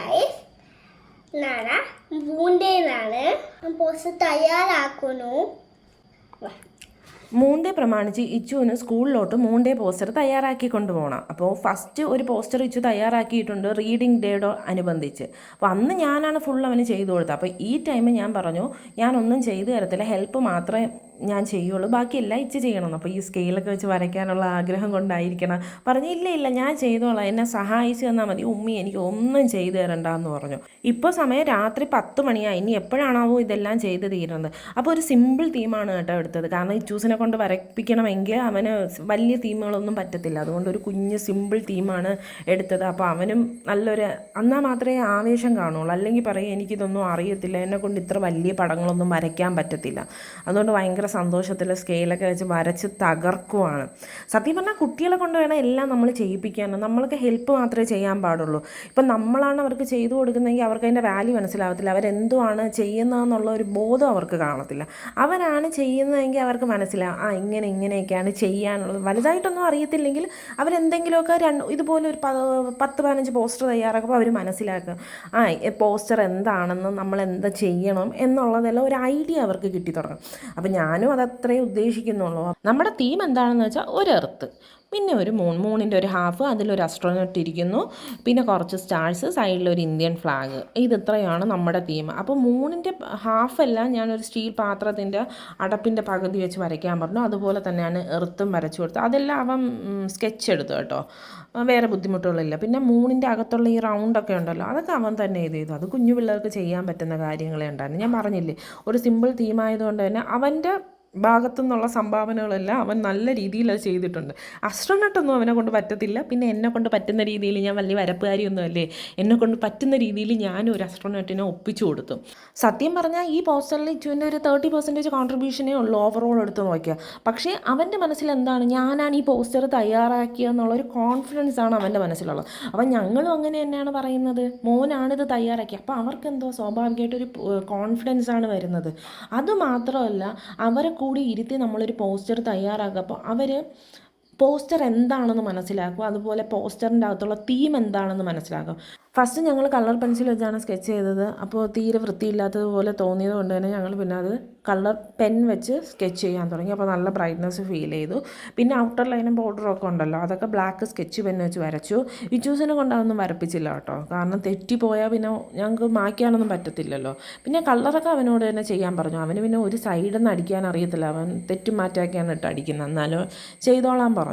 Guys നാള മൂണ്ടേന്നാണ് post തയ്യാറാക്കുന്നു. മൂണ്ടേ പ്രമാണിച്ച് ഇച്ചുവിന് സ്കൂളിലോട്ട് മൂണ്ടേ പോസ്റ്റർ തയ്യാറാക്കി കൊണ്ടുപോകണം. അപ്പോൾ ഫസ്റ്റ് ഒരു പോസ്റ്റർ ഇച്ചു തയ്യാറാക്കിയിട്ടുണ്ട് റീഡിംഗ് ഡേയോട് അനുബന്ധിച്ച്. അപ്പോൾ അന്ന് ഞാനാണ് ഫുൾ അവന് ചെയ്തു കൊടുത്തത്. അപ്പോൾ ഈ ടൈം ഞാൻ പറഞ്ഞു ഞാനൊന്നും ചെയ്തു തരത്തില്ല ഹെൽപ്പ് മാത്രമേ ഞാൻ ചെയ്യുള്ളൂ ബാക്കിയെല്ലാം ഇച്ച് ചെയ്യണം. അപ്പോൾ ഈ സ്കെയിലൊക്കെ വെച്ച് വരയ്ക്കാനുള്ള ആഗ്രഹം കൊണ്ടായിരിക്കണം. പറഞ്ഞു ഇല്ല ഇല്ല ഞാൻ ചെയ്തോളാം എന്നെ സഹായിച്ചു തന്നാൽ മതി. ഉമ്മി എനിക്ക് ഒന്നും ചെയ്തു തരണ്ടെന്ന് പറഞ്ഞു. ഇപ്പോൾ സമയം രാത്രി പത്ത് മണിയായി. ഇനി എപ്പോഴാണാവോ ഇതെല്ലാം ചെയ്ത് തീരുന്നത്? അപ്പോൾ ഒരു സിമ്പിൾ തീമാണ് കേട്ടോ എടുത്തത്. കാരണം ഈ ചൂസിനെ കൊണ്ട് വരപ്പിക്കണമെങ്കിൽ അവന് വലിയ തീമുകളൊന്നും പറ്റത്തില്ല. അതുകൊണ്ട് ഒരു കുഞ്ഞ് സിമ്പിൾ തീമാണ് എടുത്തത്. അപ്പോൾ അവനും നല്ലൊരു എന്നാൽ മാത്രമേ ആവേശം കാണുള്ളൂ. അല്ലെങ്കിൽ പറയും എനിക്കിതൊന്നും അറിയത്തില്ല. എന്നെ കൊണ്ട് ഇത്ര വലിയ പടങ്ങളൊന്നും വരയ്ക്കാൻ പറ്റത്തില്ല. അതുകൊണ്ട് ഭയങ്കര സന്തോഷത്തിൽ സ്കെയിലൊക്കെ വെച്ച് വരച്ച് തകർക്കുവാണ്. സത്യം പറഞ്ഞാൽ കുട്ടികളെ കൊണ്ട് വേണം എല്ലാം നമ്മൾ ചെയ്യിപ്പിക്കാനും. നമ്മൾക്ക് ഹെൽപ്പ് മാത്രമേ ചെയ്യാൻ പാടുള്ളൂ. ഇപ്പം നമ്മളാണ് അവർക്ക് ചെയ്തു കൊടുക്കുന്നതെങ്കിൽ അവർക്ക് അതിന്റെ വാല്യൂ മനസ്സിലാവത്തില്ല. അവരെന്തുവാണ് ചെയ്യുന്നതെന്നുള്ള ഒരു ബോധം അവർക്ക് കാണത്തില്ല. അവരാണ് ചെയ്യുന്നതെങ്കിൽ അവർക്ക് മനസ്സിലാവും. ആ ഇങ്ങനെ ഇങ്ങനെയൊക്കെയാണ് ചെയ്യാനുള്ളത്. വലുതായിട്ടൊന്നും അറിയത്തില്ലെങ്കിൽ അവരെന്തെങ്കിലുമൊക്കെ രണ്ട് ഇതുപോലെ ഒരു പത്ത് പതിനഞ്ച് പോസ്റ്റർ തയ്യാറാക്കുമ്പോൾ അവർ മനസ്സിലാക്കും. ആ പോസ്റ്റർ എന്താണെന്ന് നമ്മൾ എന്താ ചെയ്യണം എന്നുള്ളതെല്ലാം ഒരു ഐഡിയ അവർക്ക് കിട്ടി തുടങ്ങും അപ്പം ഞാനും അതത്രേ ഉദ്ദേശിക്കുന്നുള്ളൂ. നമ്മുടെ തീം എന്താണെന്ന് വെച്ചാൽ ഒരു എർത്ത് പിന്നെ ഒരു മൂൺ മൂണിന്റെ ഒരു ഹാഫ് അതിലൊരു അസ്ട്രോനോട്ട് ഇരിക്കുന്നു പിന്നെ കുറച്ച് സ്റ്റാർസ് സൈഡിലൊരു ഇന്ത്യൻ ഫ്ലാഗ് ഇത് ഇത്രയാണ് നമ്മുടെ തീം അപ്പോൾ മൂണിന്റെ ഹാഫെല്ലാം ഞാനൊരു സ്റ്റീൽ പാത്രത്തിന്റെ അടപ്പിന്റെ പകുതി വെച്ച് വരയ്ക്കാൻ പറഞ്ഞു. അതുപോലെ തന്നെയാണ് എർത്തും വരച്ചു കൊടുത്തത്. അതെല്ലാം അവൻ സ്കെച്ച് എടുത്തു കേട്ടോ. വേറെ ബുദ്ധിമുട്ടുകളില്ല. പിന്നെ മൂണിന്റെ അകത്തുള്ള ഈ റൗണ്ടൊക്കെ ഉണ്ടല്ലോ അതൊക്കെ അവൻ തന്നെ ഇത് ചെയ്തു. അത് കുഞ്ഞു പിള്ളേർക്ക് ചെയ്യാൻ പറ്റുന്ന കാര്യങ്ങളെ ഉണ്ടായിരുന്നു. ഞാൻ പറഞ്ഞില്ലേ ഒരു സിമ്പിൾ തീമായതുകൊണ്ട് തന്നെ അവന്റെ ഭാഗത്തു നിന്നുള്ള സംഭാവനകളെല്ലാം അവൻ നല്ല രീതിയിൽ അത് ചെയ്തിട്ടുണ്ട്. അസ്ട്രോനട്ടൊന്നും അവനെ കൊണ്ട് പറ്റത്തില്ല. പിന്നെ എന്നെ കൊണ്ട് പറ്റുന്ന രീതിയിൽ ഞാൻ വലിയ വരപ്പുകാരിയൊന്നുമല്ലേ? എന്നെ കൊണ്ട് പറ്റുന്ന രീതിയിൽ ഞാനും ഒരു അസ്ട്രോനട്ടിനെ ഒപ്പിച്ചു കൊടുത്തു. സത്യം പറഞ്ഞാൽ ഈ പോസ്റ്ററിൽ ഇച്ചുവിന്റെ ഒരു തേർട്ടി പെർസെന്റേജ് കോൺട്രിബ്യൂഷനേ ഉള്ളൂ ഓവറോൾ എടുത്ത് നോക്കിയാൽ പക്ഷേ അവന്റെ മനസ്സിൽ എന്താണ്? ഞാനാണ് ഈ പോസ്റ്റർ തയ്യാറാക്കിയെന്നുള്ളൊരു കോൺഫിഡൻസ് ആണ് അവന്റെ മനസ്സിലുള്ളത്. അപ്പം ഞങ്ങളും അങ്ങനെ തന്നെയാണ് പറയുന്നത്. മോനാണിത് തയ്യാറാക്കി. അപ്പോൾ അവർക്ക് എന്തോ സ്വാഭാവികമായിട്ടൊരു കോൺഫിഡൻസ് ആണ് വരുന്നത്. അതുമാത്രമല്ല അവരെ കൂടി ഇരുത്തി നമ്മളൊരു പോസ്റ്റർ തയ്യാറാക്കുക. അപ്പോൾ അവർ പോസ്റ്റർ എന്താണെന്ന് മനസ്സിലാക്കുക. അതുപോലെ പോസ്റ്ററിന്റെ അകത്തുള്ള തീം എന്താണെന്ന് മനസ്സിലാക്കുക. ഫസ്റ്റ് ഞങ്ങൾ കളർ പെൻസിൽ വെച്ചാണ് സ്കെച്ച് ചെയ്തത്. അപ്പോൾ തീരെ വൃത്തിയില്ലാത്തതുപോലെ തോന്നിയത് കൊണ്ട് തന്നെ ഞങ്ങൾ പിന്നെ അത് കളർ പെൻ വെച്ച് സ്കെച്ച് ചെയ്യാൻ തുടങ്ങി. അപ്പോൾ നല്ല ബ്രൈറ്റ്നസ് ഫീൽ ചെയ്തു. പിന്നെ ഔട്ടർ ലൈനും ബോർഡറും ഒക്കെ ഉണ്ടല്ലോ. അതൊക്കെ ബ്ലാക്ക് സ്കെച്ച് പെൻ വെച്ച് വരച്ചു. ഇച്ചൂസിനെ കൊണ്ട് അതൊന്നും വരപ്പിച്ചില്ല കേട്ടോ. കാരണം തെറ്റിപ്പോയാൽ പിന്നെ ഞങ്ങൾക്ക് മായ്ക്കാനൊന്നും പറ്റത്തില്ലല്ലോ. പിന്നെ കളറൊക്കെ അവനോട് തന്നെ ചെയ്യാൻ പറഞ്ഞു. അവന് പിന്നെ ഒരു സൈഡിൽ നിന്ന് അടിക്കാൻ അറിയത്തില്ല. അവൻ തെറ്റും മാറ്റാക്കിയാണ് ഇട്ട് അടിക്കുന്നത്. എന്നാലും ചെയ്തോളാൻ പറഞ്ഞു.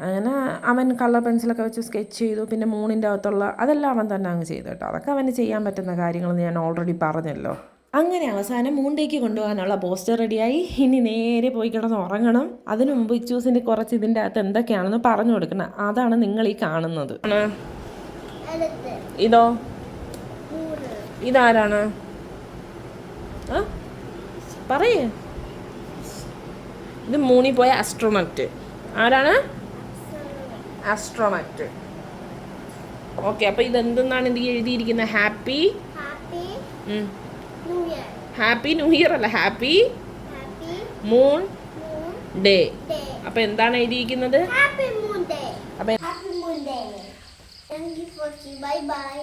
അങ്ങനെ അവൻ കളർ പെൻസിലൊക്കെ വെച്ച് സ്കെച്ച് ചെയ്തു. പിന്നെ മൂണിന്റെ അകത്തുള്ള അതെല്ലാം അവൻ തന്നെ അങ്ങ് ചെയ്തു കേട്ടോ. അതൊക്കെ അവന് ചെയ്യാൻ പറ്റുന്ന കാര്യങ്ങളെന്ന് ഞാൻ ഓൾറെഡി പറഞ്ഞല്ലോ. അങ്ങനെ അവസാനം മൂണ്ടേക്ക് കൊണ്ടുപോകാനുള്ള പോസ്റ്റർ റെഡിയായി. ഇനി നേരെ പോയി കിടന്ന് ഉറങ്ങണം. അതിനു മുമ്പ് ഇച്ചൂസിന്റെ കുറച്ച് ഇതിന്റെ അകത്ത് എന്തൊക്കെയാണെന്ന് പറഞ്ഞു കൊടുക്കണം. അതാണ് നിങ്ങൾ ഈ കാണുന്നത്. ഇതോ? ഇതാരാണ്? പറയേ. ഇത് മൂണി പോയ അസ്ട്രോണറ്റ് ആരാണ്? ആസ്ട്രോണറ്റ് ഓക്കെ അപ്പോൾ ഇതെന്തെന്നാണ് ഇത് എഴുതിയിരിക്കുന്നത് ഹാപ്പി ഹാപ്പി ന്യൂ ഇയർ അല്ല ഹാപ്പി മൂൺ ഡേ അപ്പോൾ എന്താണ് എഴുതിയിരിക്കുന്നത്? Four bye bye